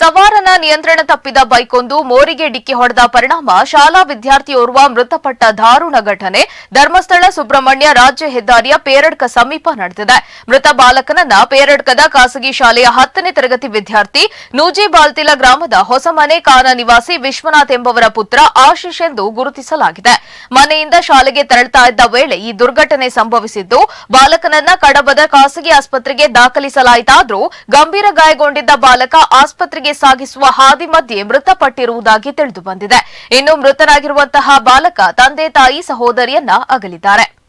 ಸವಾರನ ನಿಯಂತ್ರಣ ತಪ್ಪಿದ ಬೈಕೊಂದು ಮೋರಿಗೆ ಡಿಕ್ಕಿ ಹೊಡೆದ ಪರಿಣಾಮ ಶಾಲಾ ವಿದ್ಯಾರ್ಥಿಯೋರ್ವ ಮೃತಪಟ್ಟ ದಾರುಣ ಘಟನೆ. ಧರ್ಮಸ್ಥಳ ಸುಬ್ರಹ್ಮಣ್ಯ ರಾಜ್ಯ ಹೆದ್ದಾರಿಯ ಪೇರಡ್ಕ ಸಮೀಪ ನಡೆದಿದೆ. ಮೃತ ಬಾಲಕನನ್ನ ಪೇರಡ್ಕದ ಖಾಸಗಿ ಶಾಲೆಯ ಹತ್ತನೇ ತರಗತಿ ವಿದ್ಯಾರ್ಥಿ ನೂಜಿ ಬಾಲ್ತಿಲ ಗ್ರಾಮದ ಹೊಸಮನೆ ಕಾನ ನಿವಾಸಿ ವಿಶ್ವನಾಥ್ ಎಂಬವರ ಪುತ್ರ ಆಶೀಶ್ ಎಂದು ಗುರುತಿಸಲಾಗಿದೆ. ಮನೆಯಿಂದ ಶಾಲೆಗೆ ತೆರಳುತ್ತಾ ಇದ್ದ ವೇಳೆ ಈ ದುರ್ಘಟನೆ ಸಂಭವಿಸಿದ್ದು, ಬಾಲಕನನ್ನ ಕಡಬದ ಖಾಸಗಿ ಆಸ್ಪತ್ರೆಗೆ ದಾಖಲಿಸಲಾಯಿತಾದರೂ ಗಂಭೀರ ಗಾಯಗೊಂಡಿದ್ದ ಬಾಲಕ ಆಸ್ಪತ್ರೆಗೆ ಸಾಗಿಸುವ ಹಾದಿ ಮಧ್ಯೆ ಮೃತಪಟ್ಟಿರುವುದಾಗಿ ತಿಳಿದು ಬಂದಿದೆ ಇನ್ನು ಮೃತನಾಗಿರುವಂತಹ ಬಾಲಕ ತಂದೆ ತಾಯಿ ಸಹೋದರಿಯನ್ನ ಅಗಲಿದ್ದಾರೆ.